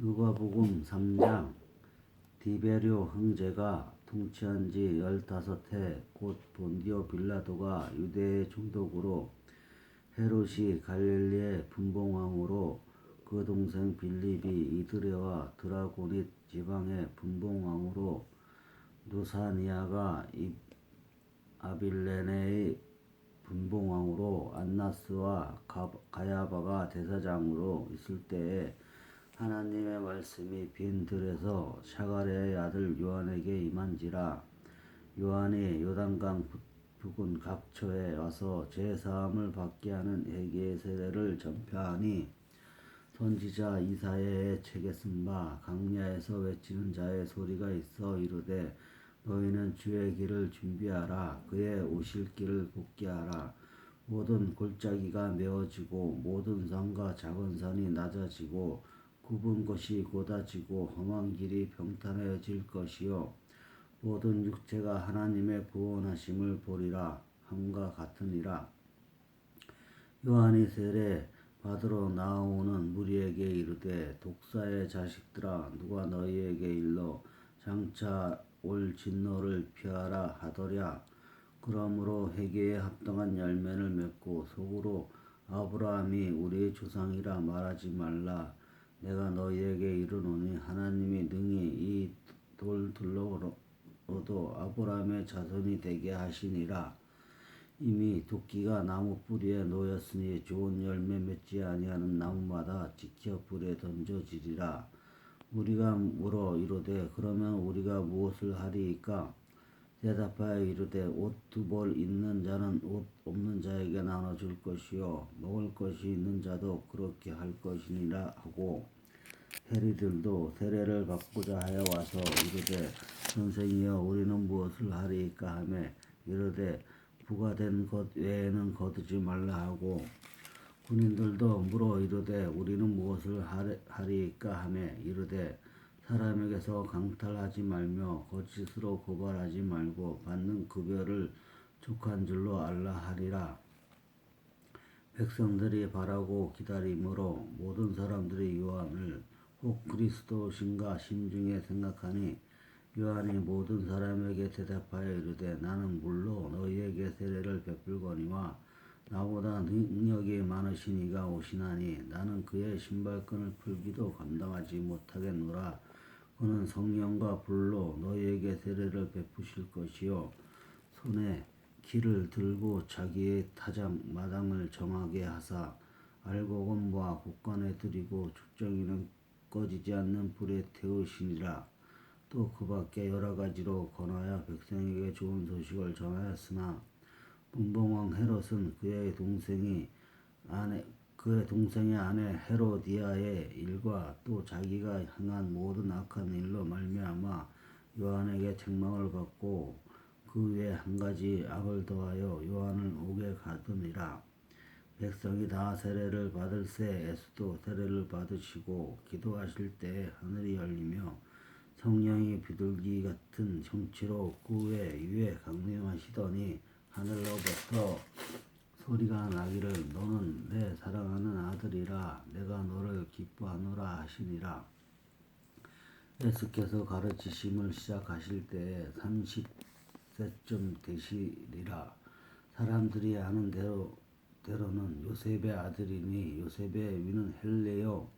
누가복음 3장 디베rio 형제가 통치한 지 열다섯 해곧 본디오 빌라도가 유대의 총독으로 헤롯이 갈릴리의 분봉왕으로 그 동생 빌립이 이드레와 드라고닛 지방의 분봉왕으로 누사니아가 이- 아빌레네의 분봉왕으로 안나스와 가- 가야바가 대사장으로 있을 때에 하나님의 말씀이 빈 들에서 샤가랴의 아들 요한에게 임한지라 요한이 요단강 부- 부근 각처에 와서 제사함을 받게 하는 회개의 세례를 전파하니 선지자 이사야의 책에 쓴 바 강야에서 외치는 자의 소리가 있어 이르되 너희는 주의 길을 준비하라 그의 오실 길을 곱게 하라 모든 골짜기가 메어지고 모든 산과 작은 산이 낮아지고 굽은 것이 곧아지고 험한 길이 평탄해질 것이요. 모든 육체가 하나님의 구원하심을 보리라. 함과 같으니라. 요한이 세례 받으러 나오는 무리에게 이르되 독사의 자식들아 누가 너희에게 일러 장차 올 진노를 피하라 하더랴. 그러므로 회개에 합당한 열매를 맺고 속으로 아브라함이 우리의 조상이라 말하지 말라 내가 너희에게 이르노니 하나님이 능히 이 돌들로도 아브라함의 자손이 되게 하시니라 이미 도끼가 나무 뿌리에 놓였으니 좋은 열매 맺지 아니하는 나무마다 지켜 불에 던져지리라. 우리가 물어 이르되 그러면 우리가 무엇을 하리이까? 대답하여 이르되 옷 두 벌 있는 자는 옷 없는 자에게 나눠줄 것이요. 먹을 것이 있는 자도 그렇게 할 것이니라 하고 해리들도 세례를 받고자 하여 와서 이르되 선생이여 우리는 무엇을 하리이까 하매 이르되 부과된 것 외에는 거두지 말라 하고 군인들도 물어 이르되 우리는 무엇을 하리- 하리이까 하매 이르되 사람에게서 강탈하지 말며 거짓으로 고발하지 말고 받는 급여를 족한 줄로 알라 하리라. 백성들이 바라고 기다림으로 모든 사람들이 요한을 혹 그리스도신가 심중에 생각하니 요한이 모든 사람에게 대답하여 이르되 나는 물로 너희에게 세례를 베풀거니와 나보다 능력이 많으신 이가 오시나니 나는 그의 신발끈을 풀기도 감당하지 못하겠노라 그는 성령과 불로 너희에게 세례를 베푸실 것이요. 손에 키를 들고 자기의 타작 마당을 정하게 하사 알곡은과 곡간에 들이고 죽정이는 꺼지지 않는 불에 태우시니라. 또 그 밖에 여러 가지로 권하여 백성에게 좋은 소식을 전하였으나 분봉왕 헤롯은 그의 동생이 아내 그의 동생의 아내 헤로디아의 일과 또 자기가 행한 모든 악한 일로 말미암아 요한에게 책망을 받고 그 외에 한 가지 악을 더하여 요한을 오게 가두니라. 백성이 다 세례를 받을 새 에스도 세례를 받으시고 기도하실 때 하늘이 열리며 성령이 비둘기 같은 형체로 그의 위에 강림하시더니 하늘로부터 소리가 나기를 너는 내 사랑하는 아들이라 내가 너를 기뻐하노라 하시니라. 예수께서 가르치심을 시작하실 때에 30세쯤 되시리라. 사람들이 아는 대로 대로는 요셉의 아들이니 요셉의 위는 헬레요.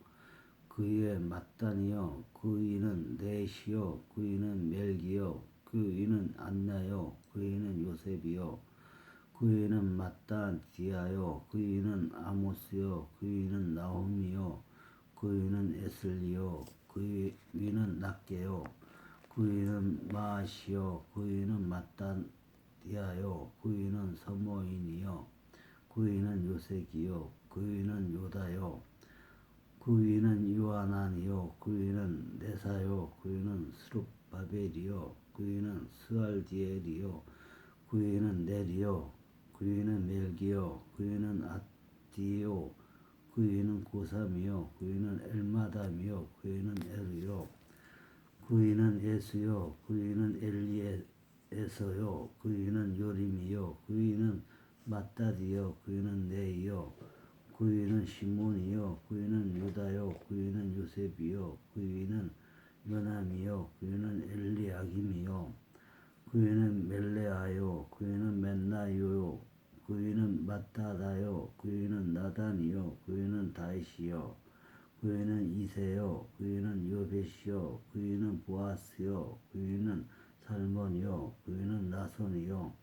그 위에 마단이요. 그 위는 넷이요. 그 위는 멜기요. 그 위는 안나요. 그 위는 요셉이요 그 위는 마따디아요. 그 위는 아모스요. 그 위는 나홈이요. 그 위는 에슬리요. 그 위는 낫게요. 그 위는 마아시요. 그 위는 마따디아요. 그 위는 서모인이요. 그 위는 요색이요. 그 위는 요다요. 그 위는 요하나니요. 그 위는 네사요. 그 위는 스룹바벨이요. 그 위는 스알디엘이요. 그 위는 네리요 그 위는 멜기요 그 위는 아디요 그 위는 고삼이요 그 위는 엘마담이요 그 위는 에르요 그 위는 예수요 그 위는 엘리에서요 그 위는 요림이요 그 위는 마따디요 그 위는 네이요 그 위는 시몬이요 그 위는 유다요 그 요셉 요셉이요 그이는 요남이요 그이는 엘리야김이요 그이는 멜레아요 그이는 맨나요 그이는 마따다요 그이는 나단이요 그이는 다이시요 그이는 이세요 그이는 요벳이요 그이는 보아스요 그이는 살몬이요 그이는 나손이요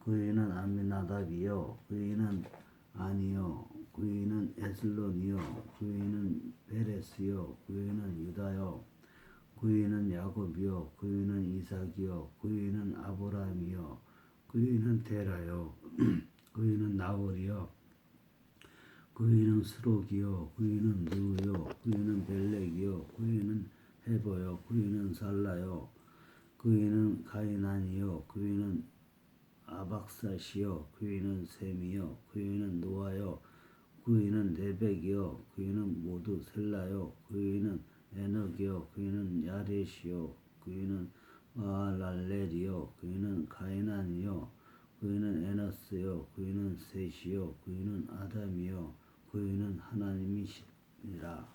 그이는 아미나답이요 그이는 아니요 그이는 에슬론이요 그이는 베레스요 그이는 유다요 그이는 야곱이요 그이는 이삭이요 그이는 아브라함이요 그이는 데라요 그이는 나홀이요 그이는 스록이요 그이는 누요 그이는 벨렉이요 그이는 헤버요 그이는 살라요 그이는 가이난이요 그이는 아박사시요 그이는 셈이요 그이는 노아요 그이는 네백이요 그이는 모두 셀라요 그이는 에녹이요 그이는 야렛이요 그이는 마랄렐이요 그이는 가이난이요 그이는 에너스요 그이는 셋이요 그이는 아담이요 그이는 하나님이시니라